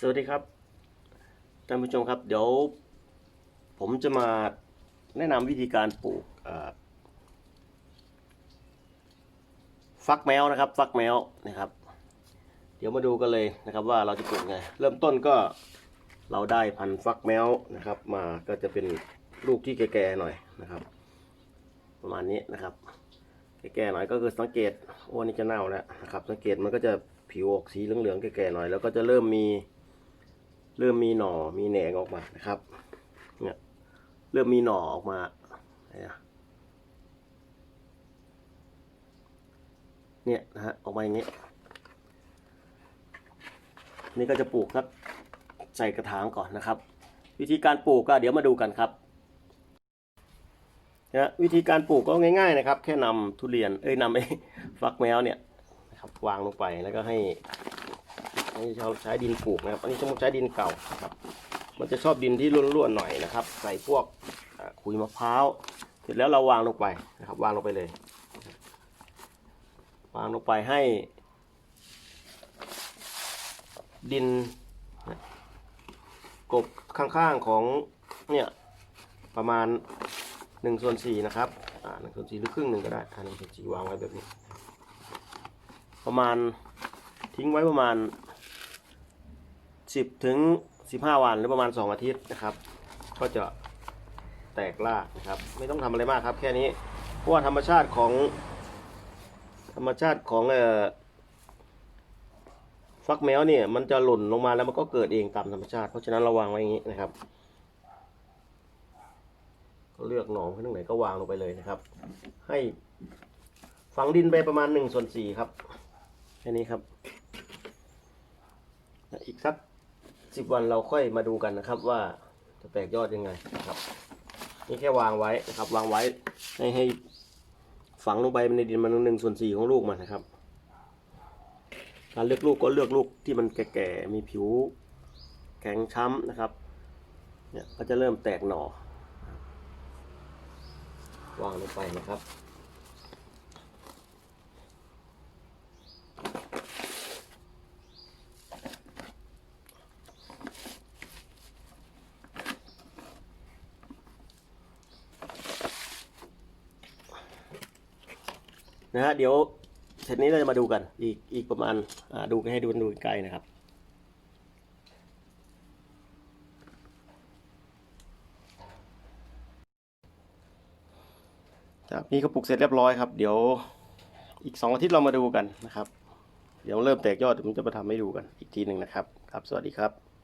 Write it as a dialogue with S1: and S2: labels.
S1: สวัสดีครับท่านผู้ชมครับ เดี๋ยวผมจะมาแนะนำวิธีการปลูกฟักแมวนะครับ ฟักแมวนะครับ เดี๋ยวมาดูกันเลยนะครับว่าเราจะปลูกไง เริ่มต้นก็เราได้พันฟักแมวนะครับ มาก็จะเป็นลูกที่แก่ๆหน่อยนะครับ ประมาณนี้นะครับ แก่ๆหน่อยก็คือสังเกตโอ้นี่จะเน่าแล้วนะครับ สังเกตมันก็จะผิวออกสีเหลืองๆแก่ๆหน่อย แล้วก็จะเริ่มมี เริ่มมีหน่อมีแหนงออกมานะครับเนี่ยเริ่มมีหน่อออกมาเนี่ยนะฮะออกมาอย่างนี้ นี่ก็จะปลูกสักใส่กระถางก่อนนะครับ วิธีการปลูกก็เดี๋ยวมาดูกันครับนะวิธีการปลูกก็ง่าย ๆนะครับ แค่นำทุเรียนเอ้ยนำไอ้ฟักแมวเนี่ยนะครับวางลงไปแล้วก็ให้ ให้เราใช้ดินปลูกนะครับ อันนี้ต้องใช้ดินเก่านะครับ มันจะชอบดินที่ร่วนๆหน่อยนะครับ ใส่พวกขุยมะพร้าวเสร็จแล้วเราวางลงไปนะครับ วางลงไปเลย วางลงไปให้ ดินกบข้างๆของเนี่ยประมาณหนึ่งส่วนสี่นะครับอ่าหนึ่งส่วนสี่หรือครึ่งหนึ่งก็ได้อ่าหนึ่งส่วนสี่วางไว้แบบนี้ ประมาณทิ้งไว้ประมาณ สิบถึงสิบห้าวันหรือประมาณสองอาทิตย์นะครับ ก็จะแตกรากนะครับ ไม่ต้องทำอะไรมากครับแค่นี้ เพราะว่าธรรมชาติของธรรมชาติของเอ่อฟักแมวเนี่ยมันจะหล่นลงมาแล้วมันก็เกิดเองตามธรรมชาติ เพราะฉะนั้นเราวางไว้อย่างนี้นะครับ ก็เลือกหนองขึ้นตรงไหนก็วางลงไปเลยนะครับ ให้ฝังดินไปประมาณหนึ่งส่วนสี่ครับ แค่นี้ครับ อีกสัก สิบวันเราค่อยมาดูกันนะครับว่าจะแตกยอดยังไงนะครับนี่แค่วางไว้นะครับวางไว้ให้ให้ฝังลงไปในดินมันหนึ่งส่วนสี่ของลูกมันนะครับ การเลือกลูกก็เลือกลูกที่มันแก่ๆมีผิว แข็งช้ำนะครับเนี่ยก็จะเริ่มแตกหน่อวางลงไปนะครับ นะฮะเดี๋ยวเสร็จนี้เราจะมาดูกัน อีกอีกประมาณาดูให้ดูดูไกลนะครับจากนี้ก็ปลูกเสร็จเรียบร้อยครับ เดี๋ยวอีกสองอาทิตย์เรามาดูกันนะครับ เดี๋ยวเริ่มแตกยอดผมจะมาทำให้ดูกันอีกทีหนึ่งนะครับ ครับ สวัสดีครับ